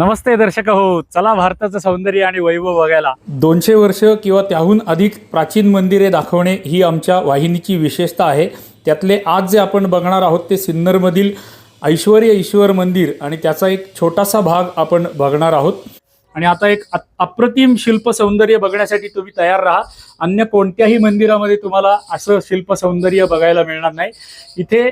नमस्ते दर्शक हो चला भारताचं सौंदर्य आणि वैभव बघायला. दोनशे वर्ष किंवा त्याहून अधिक प्राचीन मंदिरे दाखवणे ही आमच्या वाहिनीची विशेषता आहे. त्यातले आज जे आपण बघणार आहोत ते सिन्नरमधील ऐश्वर्य ईश्वर मंदिर आणि त्याचा एक छोटासा भाग आपण बघणार आहोत. आणि आता एक अप्रतिम शिल्प सौंदर्य बघण्यासाठी तुम्ही तयार राहा. अन्य कोणत्याही मंदिरामध्ये तुम्हाला असं शिल्प सौंदर्य बघायला मिळणार नाही. इथे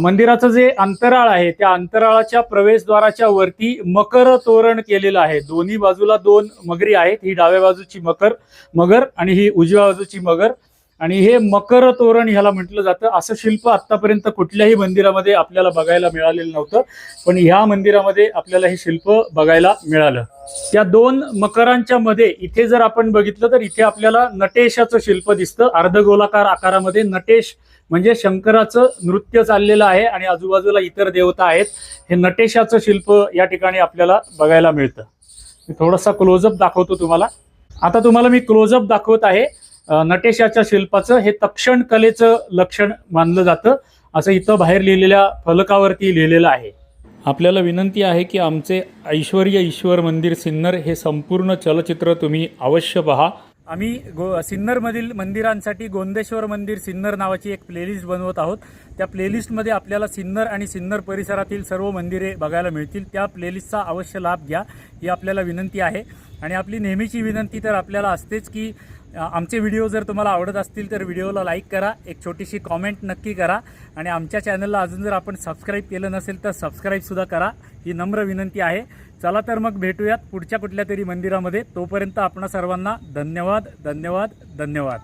मंदिराचं जे अंतराळ आहे त्या अंतराळाच्या प्रवेशद्वाराच्या वरती मकर तोरण केलेलं आहे. दोन्ही बाजूला दोन मगरी आहेत. ही डाव्या बाजूची मकर मगर आणि ही उजव्या बाजूची मगर. आणि हे मकर तोरण ह्याला म्हटलं जातं. असं शिल्प आतापर्यंत कुठल्याही मंदिरामध्ये आपल्याला बघायला मिळालेलं नव्हतं. पण ह्या मंदिरामध्ये आपल्याला हे शिल्प बघायला मिळालं. त्या दोन मकरांच्या मध्ये इथे जर आपण बघितलं तर इथे आपल्याला नटेशाचं शिल्प दिसतं. अर्धगोलाकार आकारामध्ये नटेश म्हणजे शंकराचं नृत्य चाललेलं आहे आणि आजूबाजूला इतर देवता आहेत. हे नटेशाचं शिल्प या ठिकाणी आपल्याला बघायला मिळतं. मी थोडासा क्लोजअप दाखवतो तुम्हाला. आता तुम्हाला मी क्लोजअप दाखवत आहे नटेशाच्या शिल्पाचं. हे तक्षण कलेचं लक्षण मानलं जातं. असं इथं बाहेर लिहिलेल्या फलकावरती लिहिलेलं आहे. आपल्याला विनंती आहे की आमचे ऐश्वर्य ईश्वर मंदिर सिन्नर हे संपूर्ण चलचित्र तुम्ही अवश्य पहा. आम्ही गो सिन्नरमधील मंदिरांसाठी गोंदेश्वर मंदिर सिन्नर नावाची एक प्लेलिस्ट बनवत आहोत. त्या प्लेलिस्टमध्ये आपल्याला सिन्नर आणि सिन्नर परिसरातील सर्व मंदिरे बघायला मिळतील. त्या प्लेलिस्टचा अवश्य लाभ घ्या ही आपल्याला विनंती आहे. आणि आपली नेहमीची विनंती तर आपल्याला असतेच की आमचे व्हिडिओ जर तुम्हाला आवडत असतील तर व्हिडिओला लाईक करा एक छोटीशी कॉमेंट नक्की करा आणि आमच्या चॅनलला अजून जर आपण सबस्क्राईब केलं नसेल तर सबस्क्राईबसुद्धा करा ही नम्र विनंती आहे. चला तर मग भेटूयात पुढच्या कुठल्या तरी मंदिरामध्ये. तोपर्यंत आपणा सर्वांना धन्यवाद धन्यवाद धन्यवाद.